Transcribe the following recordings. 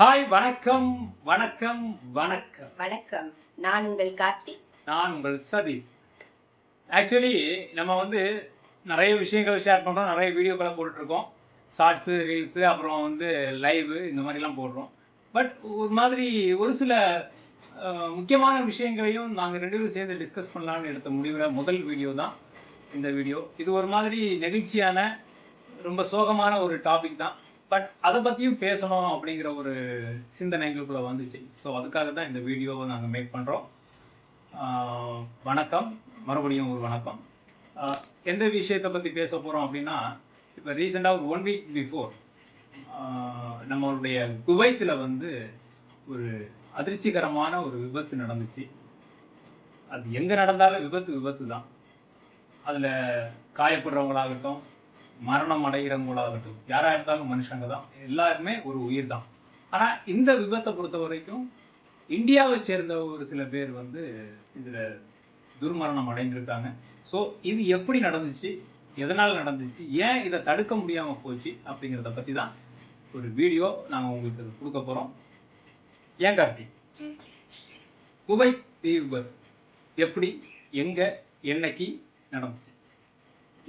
Hi வணக்கம் வணக்கம் வணக்கம். வணக்கம். நான் உங்கள் கார்த்தி. நான் உங்கள் சதீஷ். ஆக்சுவலி நம்ம வந்து நிறைய விஷயங்கள் ஷேர் பண்ணுறோம் நிறைய வீடியோக்களை போட்டுட்ருக்கோம். ஷார்ட்ஸு ரீல்ஸு அப்புறம் வந்து லைவு இந்த மாதிரிலாம் போடுறோம். பட் ஒரு மாதிரி ஒரு சில முக்கியமான விஷயங்களையும் நாங்கள் ரெண்டு பேரும் சேர்ந்து டிஸ்கஸ் பண்ணலாம்னு எடுத்த முடிவில் முதல் வீடியோ தான் இந்த வீடியோ இது ஒரு மாதிரி நெகிழ்ச்சியான ரொம்ப சோகமான ஒரு டாபிக் தான். பட் அதை பற்றியும் பேசணும் அப்படிங்கிற ஒரு சிந்தனை எங்களுக்குள்ள வந்துச்சு. ஸோ அதுக்காக தான் இந்த வீடியோவை நாங்கள் மேக் பண்ணுறோம் வணக்கம். மறுபடியும் ஒரு வணக்கம். எந்த விஷயத்தை பற்றி பேச போகிறோம் அப்படின்னா இப்போ ரீசெண்டாக ஒரு ஒன் வீக் பிஃபோர் நம்மளுடைய குவைத்தில் வந்து ஒரு அதிர்ச்சிகரமான ஒரு விபத்து நடந்துச்சு. அது எங்கே நடந்தாலும் விபத்து விபத்து தான் அதில் காயப்படுறவங்களாகட்டும் மரணம் அடைகிறவங்களாகட்டும் யாராக இருந்தாலும் மனுஷங்க தான் எல்லாருமே ஒரு உயிர் தான் ஆனால் இந்த விபத்தை பொறுத்த வரைக்கும் இந்தியாவை சேர்ந்த ஒரு சில பேர் வந்து இதில் துர்மரணம் அடைந்திருக்காங்க. ஸோ இது எப்படி நடந்துச்சு? எதனால் நடந்துச்சு? ஏன் இதை தடுக்க முடியாமல் போச்சு? அப்படிங்கிறத பற்றி தான் ஒரு வீடியோ நாங்கள் உங்களுக்கு கொடுக்க போகிறோம் ஏன் கார்த்தி? குவை தீ விபத்து. எப்படி எங்கே என்னைக்கு நடந்துச்சு?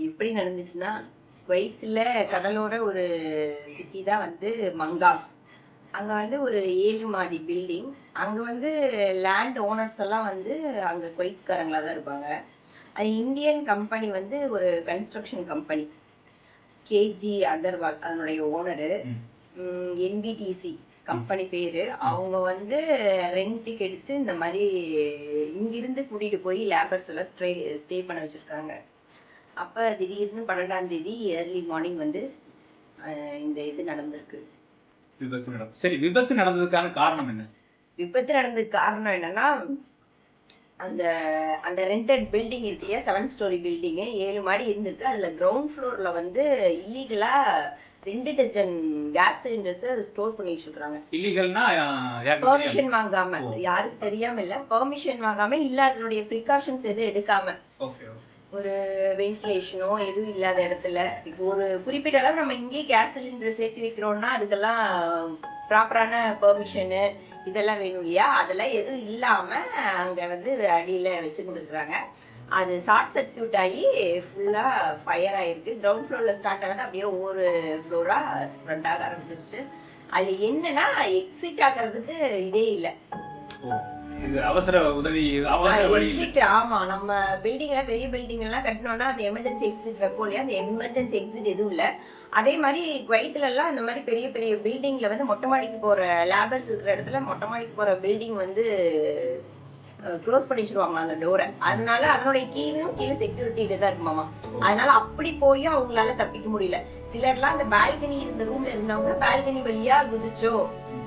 எப்படி நடந்துச்சுன்னா குவைத்தில் கடலோர ஒரு சிட்டி தான் வந்து மங்காம். அங்கே வந்து ஒரு ஏழு மாடி பில்டிங் அங்கே வந்து லேண்ட் ஓனர்ஸ் எல்லாம் வந்து அங்கே குவைத்காரங்களாக தான் இருப்பாங்க. அது இந்தியன் கம்பெனி வந்து ஒரு கன்ஸ்ட்ரக்ஷன் கம்பெனி கேஜி அகர்வால் அதனுடைய ஓனரு. என்பிடிசி கம்பெனி பேரு. அவங்க வந்து ரெண்ட்டுக்கு எடுத்து இந்த மாதிரி இங்கிருந்து கூட்டிட்டு போய் லேபர்ஸ் எல்லாம் ஸ்டே ஸ்டே பண்ண வச்சிருக்காங்க. அப்ப திடீர்னு பன்னெண்டாம் தேதி ஏர்லி மார்னிங் வந்து இந்த இது நடந்திருக்கு. விபத்து நடந்து சரி விபத்து நடந்ததுக்கான காரணம் என்ன? விபத்து நடந்ததுக்கு காரணம் என்னன்னா அந்த அந்த ரெண்டட் பில்டிங் இருக்கு இல்லையா செவன் ஸ்டோரி பில்டிங்கு ஏழு மாடி இருந்திருக்கு. அதுல கிரவுண்ட் ஃப்ளோர்ல வந்து இல்லீகலா ரெண்டு டஜன் கேஸ் சிலிண்டர்ஸ் ஸ்டோர் பண்ணி வச்சிருக்காங்க. இல்லீகல்னா பெர்மிஷன் வாங்காம. யாருக்கு தெரியாம இல்ல. பெர்மிஷன் வாங்காம இல்ல அதனுடைய ப்ரிகாஷன்ஸ் எதுவும் எடுக்காம. ஓகே ஒரு வென்டிலேஷனோ எதுவும் இல்லாத இடத்துல. இப்போ ஒரு குறிப்பிட்ட அளவு நம்ம இங்கேயே கேஸ் சிலிண்டர் சேர்த்து வைக்கிறோம்னா அதுக்கெல்லாம் ப்ராப்பரான பெர்மிஷனு இதெல்லாம் வேணும் இல்லையா? அதெல்லாம் எதுவும் இல்லாமல் அங்கே வந்து அடியில் வச்சு கொடுக்குறாங்க அது ஷார்ட் சர்க்கியூட் ஆகி ஃபுல்லாக ஃபயர் ஆயிருக்கு. கிரவுண்ட் ஃப்ளோரில் ஸ்டார்ட் ஆனது அப்படியே ஒவ்வொரு ஃப்ளோராக ஸ்ப்ரெட் ஆக ஆரம்பிச்சிருச்சு. அது என்னன்னா எக்ஸிட் ஆகிறதுக்கு இதே இல்லை. அவசர உதவி அவசர. எக்ஸிட் ஆமா நம்ம பில்டிங் எல்லாம் பெரிய பில்டிங் எல்லாம் கட்டணும்னா அந்த எமர்ஜென்சி எக்ஸிட் வைப்போம் இல்லையா? அந்த எமர்ஜென்சி எக்ஸிட் எதுவும் இல்ல. அதே மாதிரி குவைத்துல எல்லாம் இந்த மாதிரி பெரிய பெரிய பில்டிங்ல வந்து மொட்டை மாடிக்கு போற லேபர்ஸ் இருக்கிற இடத்துல மொட்டை மாடிக்கு போற பில்டிங் வந்து க்ளோஸ் பண்ணி வச்சிருவாங்க அந்த டோரை அதனால அதனுடைய கீழும் கீழே செக்யூரிட்டி தான் இருக்குமாமா. அதனால அப்படி போய் அவங்களால தப்பிக்க முடியல. சிலர்லாம் அந்த பால்கனி இருந்த ரூம்ல இருந்தவங்க பால்கனி வழியா குதிச்சோ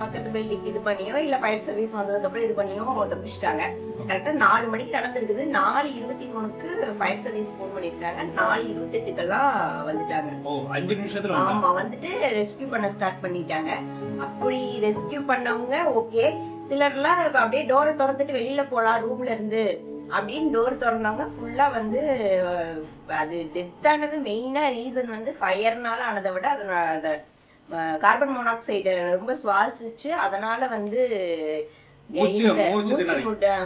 பக்கத்து பில்டிங் இது பண்ணியோ இல்ல ஃபயர் சர்வீஸ் வந்ததுக்கு அப்புறம் இது பண்ணியோ தப்பிச்சிட்டாங்க. கரெக்டா நாலு மணிக்கு நடந்திருக்குது. நாலு இருபத்தி மூணுக்கு ஃபயர் சர்வீஸ் ஃபோன் பண்ணிருக்காங்க நாலு வந்துட்டாங்க. அஞ்சு நிமிஷத்துல வந்தாங்க. ஆமா வந்துட்டு ரெஸ்கியூ பண்ண ஸ்டார்ட் பண்ணிட்டாங்க. அப்படி ரெஸ்கியூ பண்ணவங்க ஓகே சிலர்லாம் அப்படியே டோரை திறந்துட்டு வெளியில போலாம் ரூம்ல இருந்து அப்படின்னு டோர் திறந்தவங்க ஃபுல்லா வந்து அது டெத் ஆனது மெயினா ரீசன் வந்து ஃபயர்னால ஆனதை விட அதனோட அந்த கார்பன் மோனாக்சைடு ரொம்ப சுவாசிச்சு அதனால வந்து மூச்சு-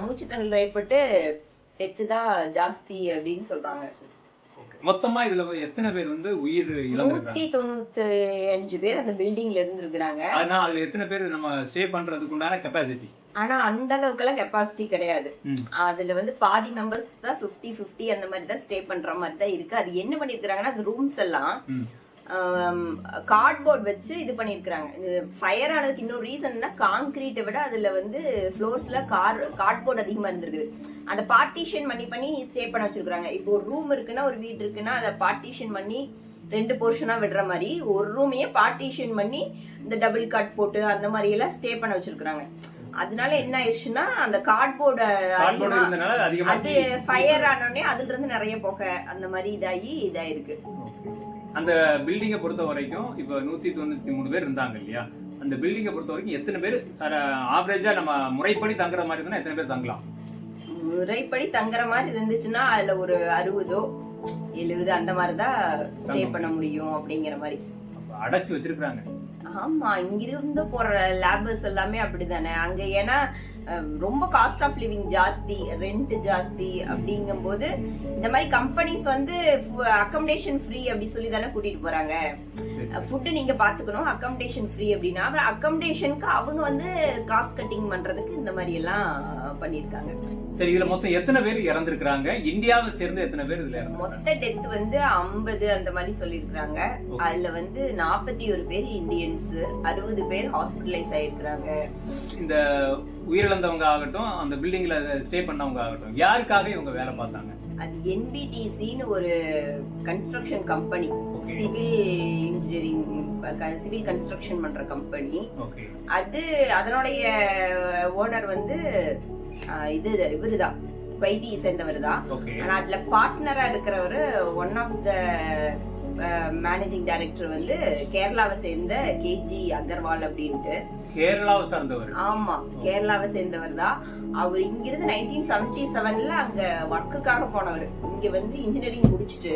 மூச்சு திணறல். ஏற்பட்டு டெத்து தான் ஜாஸ்தி அப்படின்னு சொல்றாங்க. மொத்தமா இதுல எத்தனை பேர் வந்து உயிர் நூத்தி தொண்ணூத்தி அஞ்சு பேர் அந்த பில்டிங்ல இருந்திருக்கிறாங்க. ஆனா அதுல எத்தனை பேர் நம்ம ஸ்டே பண்றதுக்கு உண்டான கெப்பாசிட்டி ஆனா அந்த அளவுக்குலாம் கெப்பாசிட்டி கிடையாது. அதுல வந்து பாதி மெம்பர்ஸ் தான் 50 50 அந்த மாதிரி தான் ஸ்டே பண்ற மாதிரி தான் இருக்கு. அது என்ன பண்ணிருக்காங்கன்னா அந்த ரூம்ஸ் எல்லாம் கார்ட்போர்ட் வச்சு இது பண்ணிருக்காங்க ஃபயர் ஆனதுக்கு இன்னொரு ரீசன்னா காங்கிரீட்டை விட அதுல வந்து ஃப்ளோர்ஸ்ல கார் கார்ட்போர்ட் அதிகமா இருந்திருக்குது. அந்த பார்ட்டிஷன் பண்ணி பண்ணி ஸ்டே பண்ண வச்சிருக்காங்க இப்போ ஒரு ரூம் இருக்குன்னா ஒரு வீடு இருக்குன்னா அதை பார்ட்டிஷன் பண்ணி ரெண்டு போர்ஷனா விடுற மாதிரி ஒரு ரூமையே பார்ட்டிஷன் பண்ணி இந்த டபுள் கார்ட் போட்டு அந்த மாதிரி எல்லாம் ஸ்டே பண்ண வச்சிருக்காங்க அதனால என்ன ஆயிடுச்சுன்னா அந்த கார்ட்போர்டு அது ஃபயர் ஆனோடனே அதுல இருந்து நிறைய புகை அந்த மாதிரி இதாகி இதாயிருக்கு. அந்த பில்டிங்கை பொறுத்த வரைக்கும் இப்ப நூத்தி தொண்ணூத்தி மூணு பேர் இருந்தாங்க இல்லையா? அந்த பில்டிங்கை பொறுத்த வரைக்கும் எத்தனை பேர்? சர ஆவரேஜா நம்ம முறைப்படி தங்குற மாதிரி இருந்தா எத்தனை பேர் தங்கலாம்? முறைப்படி தங்குற மாதிரி இருந்துச்சுன்னா அதுல ஒரு அறுபதோ எழுபது அந்த மாதிரி தான் ஸ்டே பண்ண முடியும் அப்படிங்கிற மாதிரி. அடைச்சு வச்சிருக்காங்க ஆமா இங்கிருந்து போற லேபர்ஸ் எல்லாமே அப்படிதானே? அங்க ஏன்னா ரொம்ப காஸ்ட் ஆஃப் லிவிங் ஜாஸ்தி ரெண்ட் ஜாஸ்தி அப்படிங்கும்போது இந்த மாதிரி கம்பெனிஸ் வந்து அக்கமடேஷன் ஃப்ரீ அப்படி சொல்லி தானே கூட்டிட்டு போறாங்க. ஃபுட்டு நீங்க பாத்துக்கணும் அக்கமடேஷன் ஃப்ரீ அப்படின்னா அக்கமடேஷனுக்கு அவங்க வந்து காஸ்ட் கட்டிங் பண்றதுக்கு இந்த மாதிரி எல்லாம் பண்ணிருக்காங்க சரி இதுல மொத்தம் எத்தனை பேர் இறந்திருக்கிறாங்க? இந்தியாவை சேர்ந்து எத்தனை பேர் இதுல மொத்த டெத் வந்து 50 அந்த மாதிரி சொல்லியிருக்காங்க Okay. அதுல வந்து நாற்பத்தி ஒரு பேர் இந்தியன்ஸ் அறுபது பேர் ஹாஸ்பிட்டலைஸ் ஆயிருக்கிறாங்க. இந்த உயிரிழந்தவங்க ஆகட்டும் அந்த பில்டிங்ல ஸ்டே பண்ணவங்க ஆகட்டும் யாருக்காக இவங்க வேலை பார்த்தாங்க? அது என்பிடிசின்னு ஒரு construction company. Civil engineering civil construction பண்ற கம்பெனி அது அதனுடைய ஓனர் வந்து இது இவருதான். வைத்தியை சேர்ந்தவர் தான் ஆனா அதுல பார்ட்னரா இருக்கிறவரு one of the managing director வந்து கேரளாவை சேர்ந்த கேஜி அகர்வால் அப்படின்ட்டு. கேரளாவை சார்ந்தவர். ஆமா கேரளாவை சேர்ந்தவர் தான் அவர் இங்கிருந்து நைன்டீன் செவன்டி செவன்ல அங்க ஒர்க்குக்காக போனவர். இங்க வந்து இன்ஜினியரிங் முடிச்சுட்டு.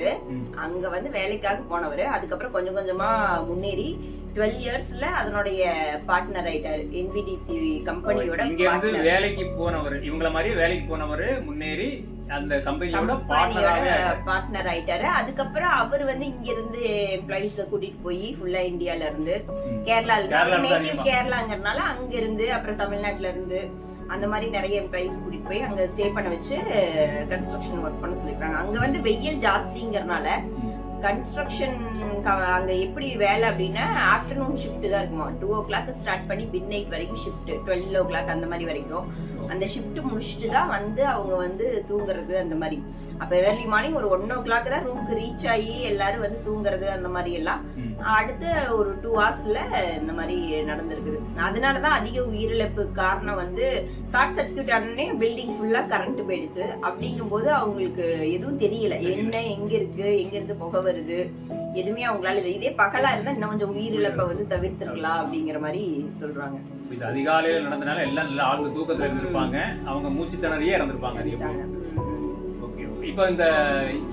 அங்க வந்து வேலைக்காக போனவர். அதுக்கப்புறம் கொஞ்சம் கொஞ்சமா முன்னேறி டுவெல் இயர்ஸ்ல அதனுடைய பார்ட்னர் ஆயிட்டாரு என்பிடிசி கம்பெனியோட இங்க partner. வேலைக்கு போனவர் இவங்கள மாதிரி வேலைக்கு போனவர் முன்னேறி அந்த கம்பெனியோட பார்ட்னர் ஆயிட்டாரு. அதுக்கப்புறம் அவர் வந்து இங்க இருந்து எம்ப்ளாயிஸ கூட்டிட்டு போய் ஃபுல்லா இந்தியால இருந்து கேரளால நேட்டிவ். கேரளாங்கிறதுனால அங்க இருந்து அப்புறம் தமிழ்நாட்டுல இருந்து அந்த மாதிரி நிறைய எம்ப்ளாயிஸ் கூட்டிட்டு போய் அங்க ஸ்டே பண்ண வச்சு கன்ஸ்ட்ரக்ஷன் ஒர்க் பண்ண சொல்லிருக்காங்க. அங்க வந்து வெயில் ஜாஸ்திங்கிறனால கன்ஸ்ட்ரக்ஷன் அங்க எப்படி வேலை அப்படின்னா ஆஃப்டர்நூன் ஷிஃப்ட் தான் இருக்குமா. டூ ஓ கிளாக் ஸ்டார்ட் பண்ணி மிட் நைட் வரைக்கும் ஷிஃப்ட் டுவெல் ஓ கிளாக் அந்த மாதிரி வரைக்கும். அந்த ஷிஃப்ட் முடிச்சுட்டு தான் வந்து அவங்க வந்து தூங்குறது அந்த மாதிரி. அப்ப ஏர்லி மார்னிங் ஒரு ஒன் ஓ கிளாக் தான் ரூமுக்கு ரீச் ஆகி எல்லாரும் வந்து தூங்குறது அந்த மாதிரி எல்லாம். அடுத்த ஒரு டூ ஹவர்ஸ்ல இந்த மாதிரி நடந்திருக்குது. அதனாலதான் அதிக உயிரிழப்பு காரணம் வந்து ஷார்ட் சர்க்கியூட் ஆனே பில்டிங் ஃபுல்லா கரண்ட் போயிடுச்சு. அப்படிங்கும்போது அவங்களுக்கு எதுவும் தெரியல. என்ன எங்க இருக்கு எங்க இருந்து புகை வருது? எதுவுமே அவங்களால இது- இதே பகலா இருந்தா இன்னும் கொஞ்சம் உயிரிழப்பை வந்து தவிர்த்திருக்கலாம் அப்படிங்கிற மாதிரி சொல்றாங்க. இது அதிகாலையில நடந்தனால எல்லாம் நல்லா ஆழ்ந்த தூக்கத்துல இருந்திருப்பாங்க. அவங்க மூச்சு திணறியே இறந்திருப்பாங்க அதிகமா ஓகே இப்போ இந்த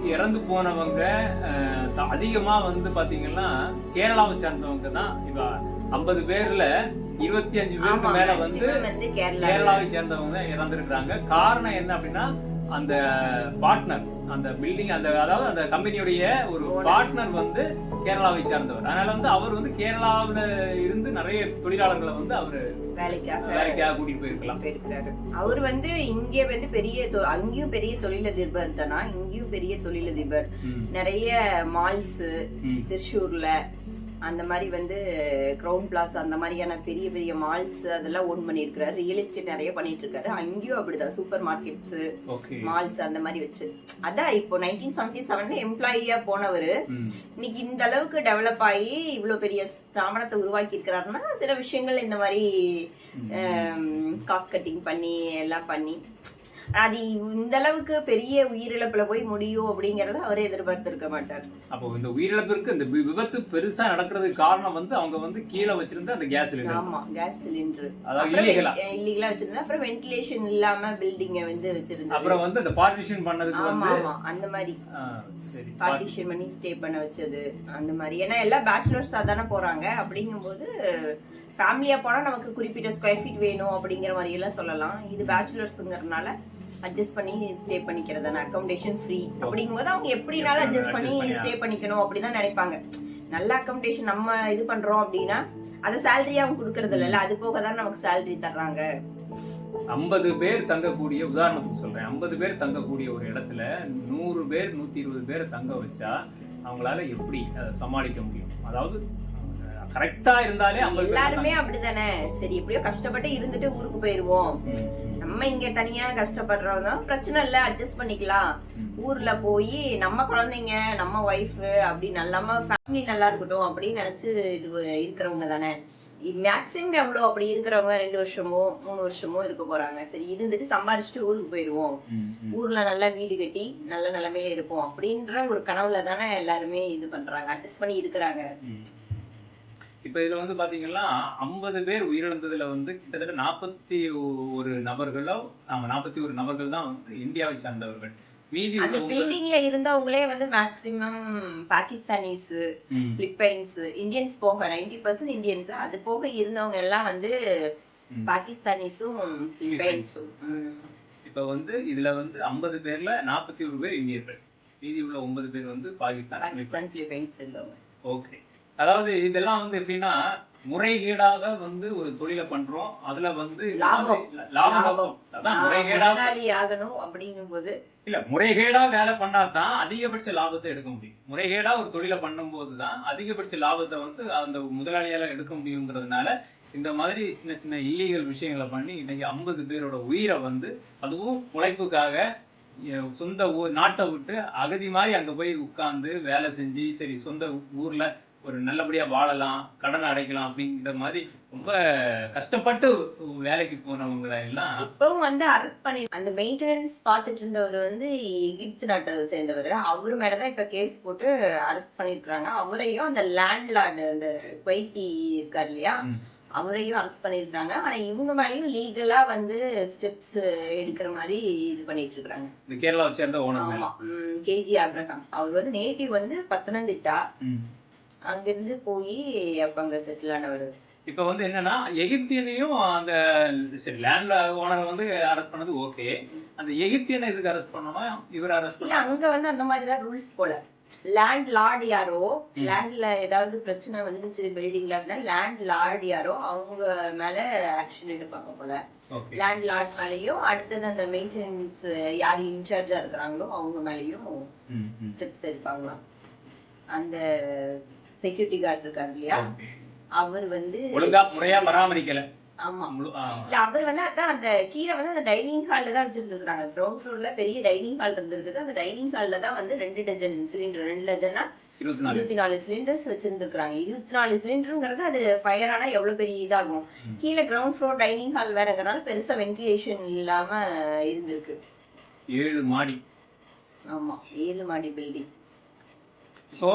இறந்து போனவங்க அஹ், த- அதிகமா வந்து பாத்தீங்கன்னா கேரளாவை சார்ந்தவங்க தான் இப்ப ஐம்பது பேர்ல இருபத்தி அஞ்சு பேருக்கு மேல வந்து கேரளாவை சேர்ந்தவங்க இறந்திருக்கிறாங்க. காரணம் என்ன அப்படின்னா அந்த பார்ட்னர் அந்த பில்டிங் அந்த அதாவது அந்த கம்பெனியுடைய ஒரு. பார்ட்னர் வந்து கேரளாவை சார்ந்தவர். அதனால வந்து அவர் வந்து கேரளாவுல இருந்து நிறைய தொழிலாளர்களை வந்து அவர் வேலைக்காக வேலைக்காக கூட்டிட்டு போயிருக்கலாம். போயிருக்கிறாரு. அவர் வந்து இங்க வந்து பெரிய அங்கேயும் பெரிய தொழிலதிபர் தானா இங்கேயும் பெரிய தொழிலதிபர். நிறைய மால்ஸ். திருச்சூர்ல. அந்த மாதிரி வந்து கிரவுன் பிளாஸ் அந்த மாதிரியான பெரிய பெரிய மால்ஸ் அதெல்லாம் ஓன் பண்ணியிருக்கிறாரு. ரியல் எஸ்டேட் நிறைய பண்ணிட்டு இருக்காரு அங்கேயும் அப்படிதான். சூப்பர் மார்க்கெட்ஸ் மால்ஸ் அந்த மாதிரி வச்சு. அதான் இப்போ நைன்டீன் செவன்டி செவன்ல எம்ப்ளாயியா போனவர் இன்னைக்கு இந்த அளவுக்கு டெவலப் ஆகி இவ்வளவு பெரிய ஸ்தாபனத்தை உருவாக்கி இருக்கிறாருன்னா சில விஷயங்கள் இந்த மாதிரி காஸ்ட் கட்டிங் பண்ணி எல்லாம் பண்ணி அது இந்த அளவுக்கு பெரிய உயிரிழப்புல போய் முடியும் அப்படிங்கறத அவரே எதிர்பார்த்திருக்க மாட்டார். அப்போ இந்த உயிரிழப்பிற்கு இந்த விபத்து பெருசா நடக்கிறதுக்கு காரணம் வந்து அவங்க வந்து கீழே வச்சிருந்த அந்த கேஸ் சிலிண்டர் ஆமா கேஸ் சிலிண்டர் இல்லீகலா வச்சிருந்தா அப்புறம் வென்டிலேஷன் இல்லாம பில்டிங்க வந்து வச்சிருந்தது. அப்புறம் வந்து அந்த பார்ட்டிஷன் பண்ணதுக்கு ஆமா வந்து ஆமா அந்த மாதிரி. சரி. பார்ட்டிஷன் பண்ணி ஸ்டே பண்ண வச்சது அந்த மாதிரி. ஏன்னா எல்லாம் பேச்சுலர்ஸா தானே போறாங்க. அப்படிங்கும்போது ஃபேமிலியா போனா நமக்கு குறிப்பிட்ட ஸ்கொயர் ஃபீட் வேணும் அப்படிங்கிற மாதிரி எல்லாம் சொல்லலாம். இது பேச்சுலர்ஸ்ங்கிறதுனால அட்ஜஸ்ட் பண்ணி ஸ்டே பண்ணிக்கிறதான அக்கமடேஷன் ஃப்ரீ அப்படிங்கும்போது அவங்க எப்படினாலும் அட்ஜஸ்ட் பண்ணி ஸ்டே பண்ணிக்கணும் அப்படிதான் நினைப்பாங்க. நல்ல அக்கமடேஷன் நம்ம இது பண்றோம் அப்படின்னா அதை சேலரியா அவங்க கொடுக்கறது இல்லைல்ல அது போக தான் நமக்கு சேலரி தர்றாங்க. ஐம்பது பேர் தங்கக்கூடிய உதாரணத்துக்கு சொல்றேன். ஐம்பது பேர் தங்கக்கூடிய ஒரு இடத்துல நூறு பேர் நூத்தி இருபது பேரை தங்க வச்சா அவங்களால எப்படி அதை சமாளிக்க முடியும்? அதாவது கரெக்டா இருந்தாலே எல்லாருமே அப்படிதானே? சரி எப்படியோ கஷ்டப்பட்டு இருந்துட்டு ஊருக்கு போயிருவோம். நம்ம இங்க தனியா கஷ்டப்படுறோம் தான் பிரச்சனை இல்ல அட்ஜஸ்ட் பண்ணிக்கலாம். ஊர்ல போய் நம்ம குழந்தைங்க நம்ம ஒய்ஃப் அப்படி நல்லாம ஃபேமிலி நல்லா இருக்கட்டும் அப்படின்னு நினைச்சு இது இருக்கிறவங்க தானே. மேக்ஸிமம் எவ்வளோ அப்படி இருக்கிறவங்க? ரெண்டு வருஷமோ மூணு வருஷமோ இருக்க போறாங்க. சரி இருந்துட்டு சம்பாரிச்சுட்டு ஊருக்கு போயிடுவோம் ஊர்ல நல்லா வீடு கட்டி நல்ல நிலைமையில இருப்போம் அப்படின்ற ஒரு கனவுல தானே எல்லாருமே இது பண்றாங்க அட்ஜஸ்ட் பண்ணி இருக்கிறாங்க. இப்ப இதுல வந்து பாத்தீங்கன்னா ஐம்பது பேர் உயிரிழந்ததுல வந்து கிட்டத்தட்ட நாற்பத்தி ஒரு நபர்களோ ஆமா நாற்பத்தி ஒரு நபர்கள் தான் வந்து இந்தியாவை சார்ந்தவர்கள். மீதி அந்த பில்டிங்ல இருந்தவங்களே வந்து மேக்சிமம் பாகிஸ்தானிஸ் பிலிப்பைன்ஸ் இந்தியன்ஸ் போக நைன்டி பர்சன்ட் இந்தியன்ஸ். அது போக இருந்தவங்க எல்லாம் வந்து. பாகிஸ்தானிஸும் பிலிப்பைன்ஸும். இப்ப வந்து இதுல வந்து 50 பேர்ல 41 ஒரு பேர் இந்தியர்கள். மீதி உள்ள ஒன்பது பேர் வந்து பாகிஸ்தான் பாகிஸ்தான் பிலிப்பைன்ஸ் இருந்தவங்க. ஓகே. அதாவது இதெல்லாம் வந்து எப்படின்னா முறைகேடாக வந்து ஒரு தொழிலை பண்றோம். அதுல வந்து லாபம். லாபம் ஆகணும் அப்படிங்கும்போது இல்ல முறைகேடா வேலை பண்ணாதான் அதிகபட்ச லாபத்தை எடுக்க முடியும். முறைகேடா ஒரு தொழிலை பண்ணும்போது தான் அதிகபட்ச லாபத்தை வந்து அந்த முதலாளியால எடுக்க முடியுங்கிறதுனால இந்த மாதிரி சின்ன சின்ன இல்லீகல் விஷயங்களை பண்ணி இன்னைக்கு ஐம்பது பேரோட உயிரை வந்து அதுவும் உழைப்புக்காக சொந்த ஊர் நாட்டை விட்டு அகதி மாதிரி அங்க போய் உட்கார்ந்து வேலை செஞ்சு சரி சொந்த ஊர்ல ஒரு நல்லபடியா வாழலாம் கடனை அடைக்கலாம் அப்படிங்கிற மாதிரி ரொம்ப கஷ்டப்பட்டு வேலைக்கு போனவங்களை எல்லாம் இப்பவும் வந்து அரெஸ்ட் பண்ணி அந்த மெயின்டெனன்ஸ் பார்த்துட்டு இருந்தவர் வந்து எகிப்து நாட்டை சேர்ந்தவர். அவர் மேலதான் இப்ப கேஸ் போட்டு அரெஸ்ட் பண்ணிருக்காங்க அவரையும் அந்த லேண்ட் லார்டு அந்த குவைத்தி இருக்கார் இல்லையா. அவரையும் அரெஸ்ட் பண்ணிருக்காங்க ஆனா இவங்க மேலயும் லீகலா வந்து ஸ்டெப்ஸ் எடுக்கிற மாதிரி இது பண்ணிட்டு இருக்காங்க. இந்த கேரளாவை சேர்ந்த ஓனர் ஆமா. கேஜி அப்ரஹாம் அவர் வந்து நேட்டிவ் வந்து பத்தனந்திட்டா. அங்கிருந்து போய் அப்ப அங்க செட்டில் ஆனவர் இப்ப வந்து என்னன்னா எகிப்தியனையும் அந்த சரி லேண்ட்ல ஓனரை வந்து அரெஸ்ட் பண்ணது ஓகே அந்த எகிப்தியனை எதுக்கு அரெஸ்ட் பண்ணணும்? இவர் அரெஸ்ட் இல்ல அங்க வந்து அந்த மாதிரிதான் ரூல்ஸ் போல. லேண்ட் லார்ட் யாரோ லேண்ட்ல ஏதாவது பிரச்சனை வந்துச்சு பில்டிங்ல லேண்ட் லார்ட் யாரோ அவங்க மேல ஆக்ஷன் எடுப்பாங்க போல. லேண்ட் லார்ட் மேலயும் அடுத்தது அந்த மெயின்டெனன்ஸ் யார் இன்சார்ஜா இருக்கிறாங்களோ அவங்க மேலயும் ஸ்டெப்ஸ் எடுப்பாங்களாம். அந்த செக்யூரிட்டி கார்டு இருக்காரு இல்லையா? அவர் வந்து ஒழுங்கா முறையா பராமரிக்கல. ஆமா. இல்ல அவர் வந்து அதான் அந்த கீழே வந்து அந்த டைனிங் ஹால்ல தான் வச்சிருந்துருக்காங்க கிரவுண்ட் ஃப்ளோர்ல பெரிய டைனிங் ஹால் இருந்திருக்குது. அந்த டைனிங் ஹால்ல தான் வந்து ரெண்டு டஜன் சிலிண்டர் ரெண்டு டஜன்னா இருபத்தி நாலு. சிலிண்டர்ஸ் வச்சிருந்துருக்காங்க இருபத்தி நாலு சிலிண்டருங்கிறது அது ஃபயர் ஆனா எவ்வளவு பெரிய இதாகும். கீழே கிரவுண்ட் ஃப்ளோர் டைனிங் ஹால் வேறங்கிறனால பெருசா வென்டிலேஷன் இல்லாம இருந்திருக்கு. ஏழு மாடி. ஆமா ஏழு மாடி பில்டிங் இப்போ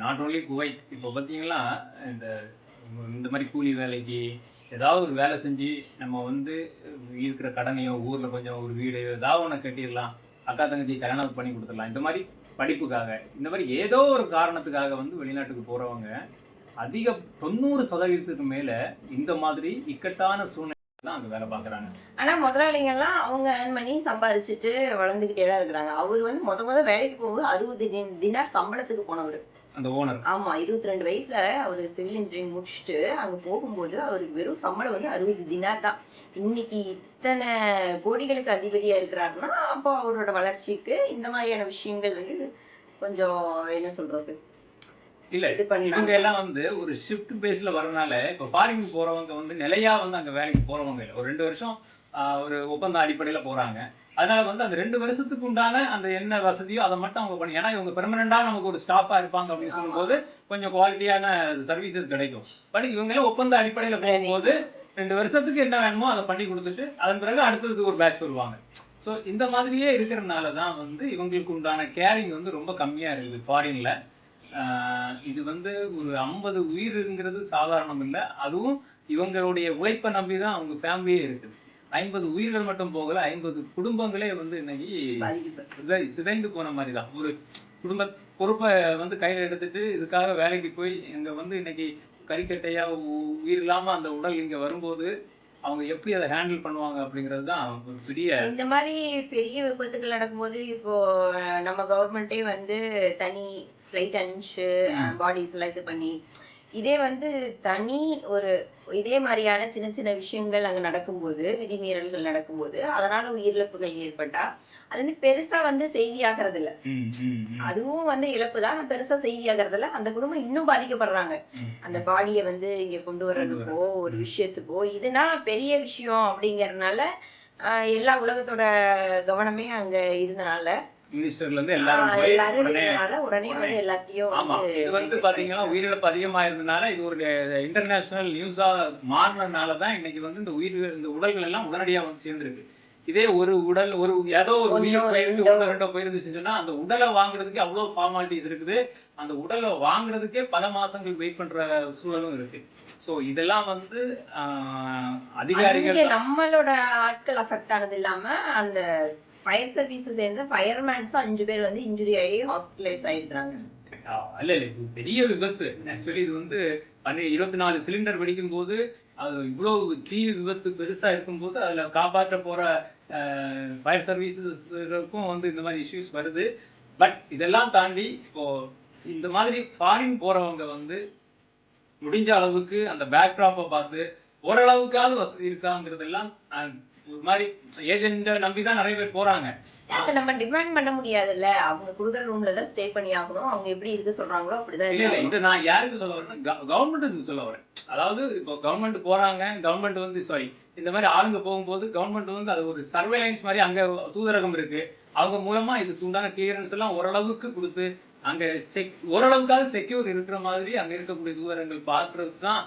நாட் ஓன்லி குவைத் இப்போ பார்த்தீங்கன்னா இந்த இந்த மாதிரி கூலி வேலைக்கு ஏதாவது ஒரு வேலை செஞ்சு நம்ம வந்து இருக்கிற கடனையோ ஊரில் கொஞ்சம் ஒரு வீடையோ ஏதாவது ஒன்று கட்டிடலாம். அக்கா தங்கச்சி கல்யாணம் பண்ணி கொடுத்துடலாம். இந்த மாதிரி படிப்புக்காக இந்த மாதிரி ஏதோ ஒரு காரணத்துக்காக வந்து வெளிநாட்டுக்கு போகிறவங்க அதிக தொண்ணூறு சதவீதத்துக்கு மேலே இந்த மாதிரி இக்கட்டான சூழ்நிலை தான் அங்கே வேலை பார்க்குறாங்க. ஆனா முதலாளிங்க எல்லாம் அவங்க earn பண்ணி சம்பாரிச்சுட்டு வளர்ந்துகிட்டே தான் இருக்கிறாங்க. அவர் வந்து முத முத வேலைக்கு போகும்போது அறுபது தின- தினார் சம்பளத்துக்கு போனவர். அந்த ஓனர் ஆமா இருபத்தி ரெண்டு வயசுல அவர் சிவில் இன்ஜினியரிங் முடிச்சுட்டு அங்க போகும்போது அவருக்கு வெறும் சம்பளம் வந்து அறுபது தினார் தான். இன்னைக்கு இத்தனை கோடிகளுக்கு அதிபதியா இருக்கிறாருன்னா அப்போ அவரோட வளர்ச்சிக்கு இந்த மாதிரியான விஷயங்கள் வந்து கொஞ்சம் என்ன சொல்றது? இல்லை இது இவங்க எல்லாம் வந்து ஒரு ஷிஃப்ட் பேஸ்ல வரனால இப்போ ஃபாரின் போறவங்க வந்து நிலையா வந்து அங்க வேலைக்கு போறவங்க இல்லை. ஒரு ரெண்டு வருஷம் ஒரு ஒப்பந்த அடிப்படையில போறாங்க. அதனால வந்து அந்த ரெண்டு வருஷத்துக்கு உண்டான அந்த என்ன வசதியோ அதை மட்டும் அவங்க பண்ணி ஏன்னா இவங்க பெர்மனண்டா நமக்கு ஒரு ஸ்டாஃபா இருப்பாங்க அப்படின்னு சொல்லும்போது கொஞ்சம் குவாலிட்டியான சர்வீசஸ் கிடைக்கும். பட் இவங்க எல்லாம் ஒப்பந்த அடிப்படையில போகும்போது ரெண்டு வருஷத்துக்கு என்ன வேணுமோ அதை பண்ணி கொடுத்துட்டு அதன் பிறகு அடுத்ததுக்கு ஒரு பேட்ச் வருவாங்க. ஸோ இந்த மாதிரியே இருக்கிறனால தான் வந்து இவங்களுக்கு உண்டான கேரிங் வந்து ரொம்ப கம்மியா இருக்குது ஃபாரின்ல இது வந்து ஒரு ஐம்பது உயிர்ங்கிறது சாதாரணம் இல்லை அதுவும் இவங்களுடைய உழைப்பை நம்பி தான் அவங்க ஃபேமிலியே இருக்குது. ஐம்பது உயிர்கள் மட்டும் போகல ஐம்பது குடும்பங்களே வந்து இன்னைக்கு சிதை- சிதைந்து போன மாதிரி தான் ஒரு குடும்ப பொறுப்பை வந்து கையில் எடுத்துட்டு இதுக்காக வேலைக்கு போய் இங்கே வந்து இன்னைக்கு கறிக்கட்டையா உ- உயிர் இல்லாமல் அந்த உடல் இங்கே வரும்போது அவங்க எப்படி அதை ஹேண்டில் பண்ணுவாங்க அப்படிங்கிறது தான் ஒரு பெரிய இந்த மாதிரி பெரிய விபத்துகள் நடக்கும்போது இப்போ நம்ம கவர்மெண்ட்டே வந்து தனி ஃப்ளைட் அனுப்பிச்சு பாடிஸ் எல்லாம் இது பண்ணி இதே வந்து தனி ஒரு இதே மாதிரியான சின்ன சின்ன விஷயங்கள் அங்க நடக்கும்போது விதிமீறல்கள் நடக்கும்போது அதனால உயிரிழப்புகள் ஏற்பட்டா அது வந்து பெருசா வந்து செய்தி ஆகிறது இல்ல. அதுவும் வந்து இழப்பு தான் ஆனா பெருசா செய்தி ஆகிறது இல்ல அந்த குடும்பம் இன்னும் பாதிக்கப்படுறாங்க. அந்த பாடியை வந்து இங்க கொண்டு வர்றதுக்கோ ஒரு விஷயத்துக்கோ இதுனா பெரிய விஷயம் அப்படிங்கறதுனால எல்லா உலகத்தோட கவனமே அங்க இருந்தனால மினிஸ்டர்ல இருந்து எல்லாரும் போய் உடனே உடனே எல்லாத்தையும் ஆமா இது வந்து பாத்தீங்கன்னா உயிரிழப்பு அதிகமா இருந்தனால இது ஒரு இன்டர்நேஷனல் நியூஸா மாறினதுனால தான் இன்னைக்கு வந்து இந்த உயிர் இந்த உடல்கள் எல்லாம் உடனடியா வந்து சேர்ந்துருக்கு. இதே ஒரு உடல் ஒரு ஏதோ ஒரு உயிர் போயிருந்து ரெண்டோ. ஒண்ணோ ரெண்டோ போயிருந்துச்சுன்னா அந்த உடலை வாங்குறதுக்கு அவ்வளவு ஃபார்மாலிட்டிஸ் இருக்குது. அந்த உடலை வாங்குறதுக்கே பல மாசங்கள் வெயிட் பண்ற சூழலும் இருக்கு. சோ இதெல்லாம் வந்து அதிகாரிகள் நம்மளோட ஆட்கள் அஃபெக்ட் ஆனது இல்லாம அந்த ஃபயர் சர்வீஸ் சேர்ந்த ஃபயர்மேன்ஸும் அஞ்சு பேர் வந்து இன்ஜுரி ஆகி ஹாஸ்பிட்டலைஸ் ஆகிடுறாங்க இல்ல இல்ல இது பெரிய விபத்து. ஆக்சுவலி இது வந்து இருபத்தி நாலு சிலிண்டர் வெடிக்கும் போது அது இவ்வளவு தீ விபத்து பெருசா இருக்கும்போது அதுல காப்பாற்ற போற ஃபயர் சர்வீசஸ்க்கும் வந்து இந்த மாதிரி இஷ்யூஸ் வருது. பட் இதெல்லாம் தாண்டி இப்போ இந்த மாதிரி ஃபாரின் போறவங்க வந்து முடிஞ்ச அளவுக்கு அந்த பேக்ட்ராப்பை பார்த்து ஓரளவுக்காவது வசதி இருக்காங்கிறதெல்லாம் மாதிரி ஏஜென்ட்டை நம்பி தான் நிறைய பேர் போறாங்க. அதை நம்ம டிமாண்ட் பண்ண முடியாதுல்ல? அவங்க கொடுக்குற ரூம்ல தான் ஸ்டே பண்ணி ஆகணும். அவங்க எப்படி இருக்க சொல்றாங்களோ அப்படிதான் இல்ல. இது நான் யாருக்கு சொல்ல வரேன்னா கவர்மெண்ட்டுக்கு சொல்ல வரேன். அதாவது இப்போ கவர்மெண்ட் போறாங்க கவர்மெண்ட் வந்து சாரி இந்த மாதிரி ஆளுங்க போகும்போது கவர்மெண்ட் வந்து அது ஒரு சர்வேலன்ஸ் மாதிரி அங்க தூதரகம் இருக்கு. அவங்க மூலமா இதுக்கு உண்டான கிளியரன்ஸ் எல்லாம் ஓரளவுக்கு கொடுத்து அங்க செக் ஓரளவுக்காவது செக்யூர் இருக்கிற மாதிரி அங்க இருக்கக்கூடிய தூதரங்கள் பார்க்கறது தான்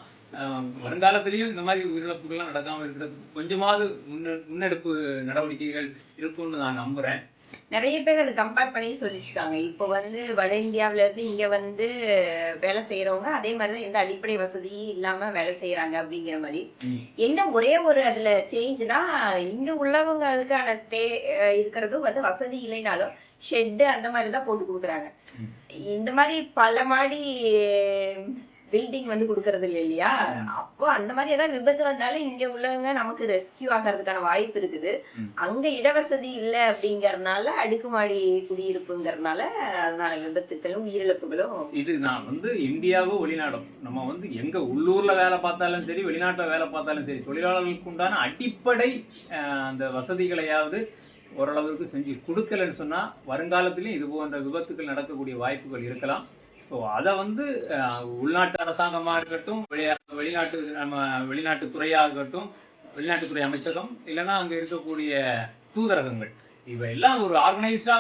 வருங்காலத்திலயும் இந்த மாதிரி உயிரிழப்புகள்லாம் நடக்காம இருக்கிறதுக்கு கொஞ்சமாவது முன்ன- முன்னெடுப்பு நடவடிக்கைகள் இருக்கும்னு நான் நம்புறேன் நிறைய பேர் அதை கம்பேர் பண்ணி சொல்லிருக்காங்க இப்போ வந்து வட இந்தியாவுல இருந்து இங்க வந்து வேலை செய்யறவங்க அதே மாதிரிதான் எந்த அடிப்படை வசதியும் இல்லாம வேலை செய்யறாங்க அப்படிங்கிற மாதிரி. என்ன ஒரே ஒரு அதுல சேஞ்ச்னா இங்க உள்ளவங்களுக்கான ஸ்டே இருக்கிறதும் வந்து வசதி இல்லைனாலும் ஷெட் அந்த மாதிரி தான் போட்டு கொடுக்குறாங்க. இந்த மாதிரி பல மாடி பில்டிங் வந்து கொடுக்கறது இல்லை இல்லையா? அப்போ அந்த மாதிரி ஏதாவது விபத்து வந்தாலும் இங்க உள்ளவங்க நமக்கு ரெஸ்கியூ ஆகிறதுக்கான வாய்ப்பு இருக்குது. அங்க இடவசதி இல்லை அப்படிங்கறதுனால அடுக்குமாடி குடியிருப்புங்கிறதுனால அதனால விபத்துக்களும் உயிரிழப்புகளும் இது நான் வந்து இந்தியாவோ வெளிநாடும் நம்ம வந்து எங்க உள்ளூர்ல வேலை பார்த்தாலும் சரி வெளிநாட்டுல வேலை பார்த்தாலும் சரி தொழிலாளர்களுக்கு உண்டான அடிப்படை அந்த வசதிகளையாவது ஓரளவுக்கு செஞ்சு கொடுக்கலன்னு சொன்னா வருங்காலத்திலும் இது போன்ற விபத்துகள் நடக்கக்கூடிய வாய்ப்புகள் இருக்கலாம். ஸோ அதை வந்து உள்நாட்டு அரசாங்கமா இருக்கட்டும் வெளி- வெளிநாட்டு நம்ம வெளிநாட்டு துறையாக இருக்கட்டும் வெளிநாட்டுத்துறை அமைச்சகம் இல்லைன்னா அங்க இருக்கக்கூடிய தூதரகங்கள். இவையெல்லாம் ஒரு ஆர்கனைஸ்டா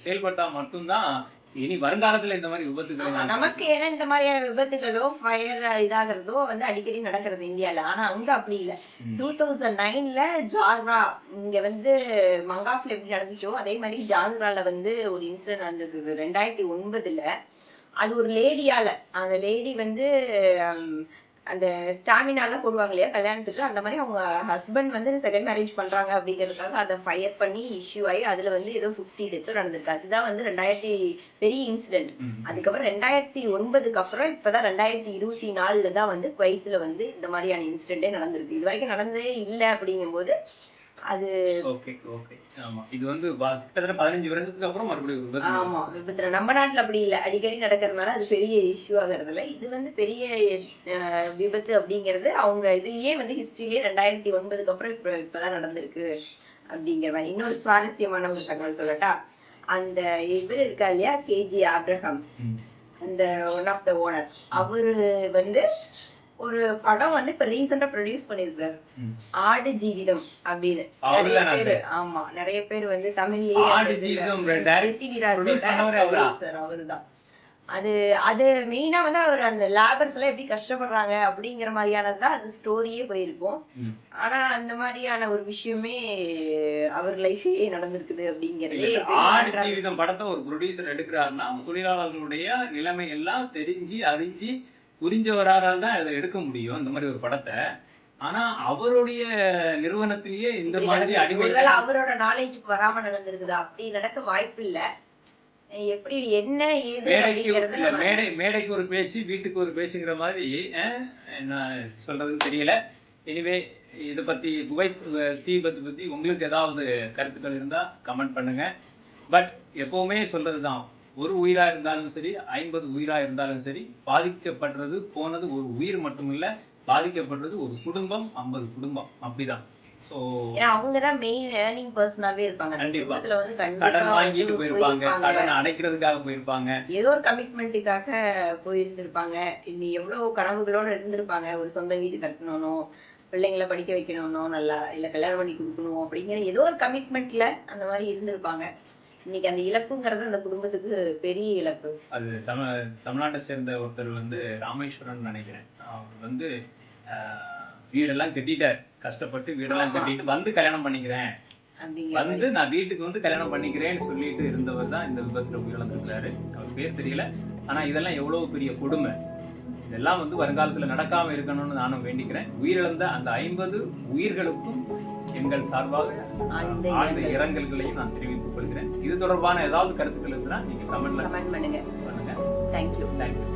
செயல்பட்டா மட்டும்தான் இனி வருங்காலத்துல இந்த மாதிரி நான் நமக்கு ஏன்னா இந்த மாதிரியான விபத்துகளோ ஃபயர் இதாகிறதோ வந்து அடிக்கடி நடக்கிறது இந்தியால. ஆனா அங்க அப்படி இல்ல. டூ தௌசண்ட் நைன்ல ஜாக்ரா இங்க வந்து மங்காஃப்ல எப்படி நடந்துச்சோ அதே மாதிரி ஜாக்ரால வந்து ஒரு இன்சிடென்ட் நடந்தது ரெண்டாயிரத்தி ஒன்பதுல அது ஒரு லேடியால. அந்த லேடி வந்து அந்த ஸ்டாமினாலாம் போடுவாங்க இல்லையா கல்யாணத்துக்கு? அந்த மாதிரி அவங்க ஹஸ்பண்ட் வந்து செகண்ட் மேரேஜ் பண்றாங்க அப்படிங்கிறதுக்காக அதை ஃபயர் பண்ணி இஷ்யூ ஆகி அதுல வந்து ஏதோ ஃபிஃப்டி டெத்து நடந்திருக்கு. அதுதான் வந்து ரெண்டாயிரத்தி பெரிய இன்சிடென்ட். அதுக்கப்புறம் ரெண்டாயிரத்தி ஒன்பதுக்கு அப்புறம் இப்பதான் ரெண்டாயிரத்தி இருபத்தி நாலுல தான் வந்து குவைத்துல வந்து இந்த மாதிரியான இன்சிடென்டே நடந்திருக்கு. இது வரைக்கும் நடந்ததே இல்லை அப்படிங்கும்போது அது ஓகே ஓகே. ஆமா. இது வந்து கிட்டத்தட்ட பதினஞ்சு வருஷத்துக்கு அப்புறம் மறுபடியும் ஆமா விபத்துல. நம்ம நாட்டுல அப்படி இல்லை. அடிக்கடி நடக்கிறதுனால அது பெரிய இஷ்யூ ஆகிறது இல்ல இது வந்து பெரிய விபத்து அப்படிங்கிறது அவங்க இதுலயே வந்து ஹிஸ்டரியிலே ரெண்டாயிரத்தி ஒன்பதுக்கு அப்புறம் இப்ப இப்பதான் நடந்திருக்கு அப்படிங்கிற மாதிரி. இன்னொரு சுவாரஸ்யமான ஒரு தகவல் சொல்லட்டா? அந்த இவர் இருக்கா இல்லையா? KG Abraham. அந்த ஒன் ஆஃப் த ஓனர் அவரு வந்து ஒரு படம் வந்து இப்ப ரீசெண்டா ப்ரொடியூஸ் பண்ணிருக்காரு. ஆடு ஜீவிதம் அப்படின்னு நிறைய? பேரு ஆமா நிறைய பேர் வந்து தமிழ்லயே அவருதான் அது அது மெயினா வந்து அவர் அந்த லேபர்ஸ் எல்லாம் எப்படி கஷ்டப்படுறாங்க அப்படிங்கிற மாதிரியானது தான் அது ஸ்டோரியே போயிருக்கும். ஆனா அந்த மாதிரியான ஒரு விஷயமே அவர் லைஃப்லயே நடந்திருக்குது அப்படிங்கறதே ஆடு. ஜீவிதம் படத்தை ஒரு ப்ரொடியூசர் எடுக்கிறாருன்னா தொழிலாளர்களுடைய நிலைமை எல்லாம் தெரிஞ்சு அறிஞ்சு புரிஞ்சவரால் தான் இதை எடுக்க முடியும் இந்த மாதிரி ஒரு படத்தை. ஆனா அவருடைய நிறுவனத்திலேயே இந்த மாதிரி நடந்திருக்கு. அடிமை ஒருவேளை அவரோட நாலேஜ் வராம நடந்திருக்குது. அப்படி நடக்க வாய்ப்பு இல்ல. எப்படி என்ன மேடைக்கு மேடை மேடைக்கு ஒரு பேச்சு வீட்டுக்கு ஒரு பேச்சுங்கிற மாதிரி என்ன சொல்றதுன்னு தெரியல. எனிவே இதை பத்தி அஹ், தீ பத்தி பத்தி உங்களுக்கு ஏதாவது கருத்துக்கள் இருந்தா கமெண்ட் பண்ணுங்க. பட் எப்பவுமே சொல்றதுதான். ஒரு உயிரா இருந்தாலும் சரி ஐம்பது உயிரா இருந்தாலும் சரி பாதிக்கப்படுறது போனது ஒரு உயிர் மட்டும் இல்ல பாதிக்கப்படுறது ஒரு குடும்பம் ஐம்பது குடும்பம். அப்படிதான். ஸோ ஏன்னா அவங்கதான் மெயின் ஏர்னிங் பர்சனாவே இருப்பாங்க. அந்த கண்டிப்பா. குடும்பத்துல வந்து கடன் வாங்கிட்டு போயிருப்பாங்க. கடனை அடைக்கிறதுக்காக போயிருப்பாங்க. ஏதோ ஒரு கமிட்மெண்ட்டுக்காக போயிருந்திருப்பாங்க. இனி எவ்வளவு கனவுகளோட இருந்திருப்பாங்க. ஒரு சொந்த வீடு கட்டணும் பிள்ளைங்களை படிக்க வைக்கணும் நல்லா இல்ல கல்யாணம் பண்ணி கொடுக்கணும் அப்படிங்கிற ஏதோ ஒரு கமிட்மெண்ட்ல அந்த மாதிரி இருந்திருப்பாங்க. இன்னைக்கு அந்த இழப்புங்கிறது அந்த குடும்பத்துக்கு பெரிய இழப்பு. அது தமிழ் தமிழ்நாட்டை சேர்ந்த ஒருத்தர் வந்து ராமேஸ்வரன் நினைக்கிறேன். அவர் வந்து வீடெல்லாம் கட்டிட்டார். கஷ்டப்பட்டு வீடெல்லாம். கட்டிட்டு வந்து கல்யாணம் பண்ணிக்கிறேன். வந்து நான் வீட்டுக்கு வந்து கல்யாணம் பண்ணிக்கிறேன்னு சொல்லிட்டு இருந்தவர் தான் இந்த விபத்துல உயிரிழந்திருக்கிறாரு அவர் பேர் தெரியல. ஆனா இதெல்லாம் எவ்வளவு பெரிய கொடுமை. இதெல்லாம் வந்து வருங்காலத்துல நடக்காம இருக்கணும்னு நானும் வேண்டிக்கிறேன். உயிரிழந்த அந்த ஐம்பது உயிர்களுக்கும் எங்கள் சார்பாக ஆழ்ந்த ஆழ்ந்த இரங்கல். இரங்கல்களையும் நான் தெரிவித்துக் கொள்கிறேன். இது தொடர்பான ஏதாவது கருத்துக்கள் இருந்தா நீங்க கமெண்ட்ல கமெண்ட் பண்ணுங்க. பண்ணுங்க. Thank you thank you